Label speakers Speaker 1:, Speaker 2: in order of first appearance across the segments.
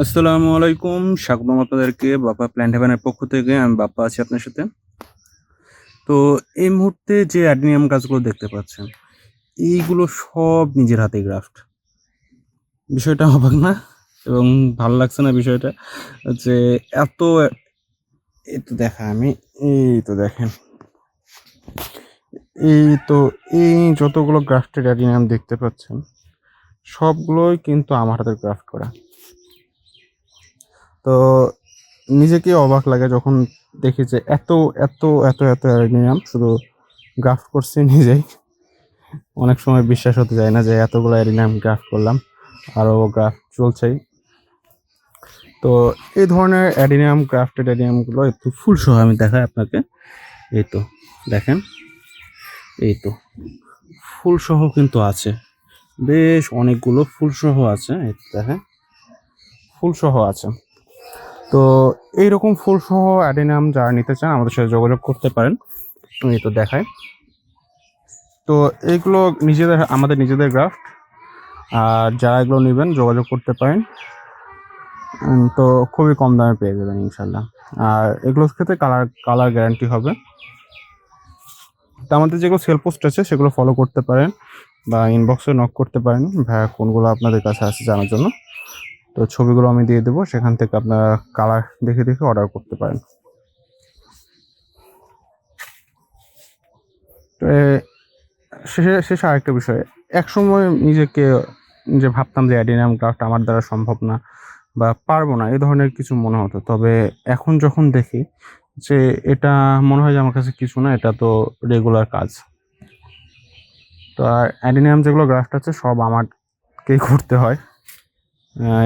Speaker 1: আসসালামু আলাইকুম, স্বাগতম আপনাদেরকে বাপ্পা প্ল্যান্ট হেভেনের পক্ষ থেকে, আমি বাপ্পা আছি আপনার সাথে। তো এই মুহূর্তে যে অ্যাডেনিয়াম গাছগুলো দেখতে পাচ্ছেন, এইগুলো সব নিজের হাতে গ্রাফট। বিষয়টা অবাক না? এবং ভালো লাগছে না বিষয়টা? যে এত এই তো দেখা আমি, এই তো দেখেন। এই তো, এই যতগুলো গ্রাফটেড অ্যাডেনিয়াম দেখতে পাচ্ছেন, সবগুলোই কিন্তু আমার হাতের গ্রাফট করা। তো নিজেকে অবাক লাগে যখন দেখি যে এত এত এত এত অ্যালুমিনিয়াম শুধু গ্রাফট করছি নিজেই। অনেক সময় বিশ্বাস হতে যায় না যে এতগুলো অ্যালুমিনিয়াম গ্রাফট করলাম, আরও গ্রাফট চলছেই। তো এই ধরনের অ্যাডিনিয়াম গ্রাফটেড অ্যাডিনিয়ামগুলো একটু ফুল সহ আমি দেখাই আপনাকে। এই তো, দেখেন, এই তো, ফুল সহ কিন্তু আছে। বেশ অনেকগুলো ফুল সহ আছে, এই তো দেখেন, ফুল সহ আছে। তো এইরকম ফুল সহ অ্যাডিনাম যারা নিতে চান, আমাদের সাথে যোগাযোগ করতে পারেন। এই তো দেখায় তো এইগুলো নিজেদের, আমাদের নিজেদের গ্রাফট। আর যারা এগুলো নেবেন, যোগাযোগ করতে পারেন। তো খুবই কম দামে পেয়ে যাবেন ইনশাল্লাহ আর এগুলোর ক্ষেত্রে কালার কালার গ্যারান্টি হবে। তো আমাদের যেগুলো সেল পোস্ট আছে, সেগুলো ফলো করতে পারেন বা ইনবক্সে নক করতে পারেন। ভাইয়া, কোনগুলো আপনাদের কাছে আছে জানার জন্য? তো ছবিগুলো আমি দিয়ে দেবো, সেখান থেকে আপনারা কালার দেখে দেখে অর্ডার করতে পারেন। তো শেষে শেষে আরেকটা বিষয়, একসময় নিজেকে যে ভাবতাম যে অ্যাডিনাম ক্রাফট আমার দ্বারা সম্ভব না বা পারব না, এ ধরনের কিছু মনে হতো। তবে এখন যখন দেখি যে এটা মনে হয় যে আমার কাছে কিছু না, এটা তো রেগুলার কাজ। তো আর অ্যাডিনিয়াম যেগুলো গ্রাফট আছে, সব আমারকেই করতে হয়।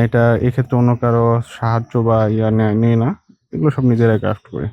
Speaker 1: এটা এক্ষেত্রে অন্য কারও সাহায্য বা ইয়া নেয় না। এগুলো সব নিজেরাই ক্রাফট করে।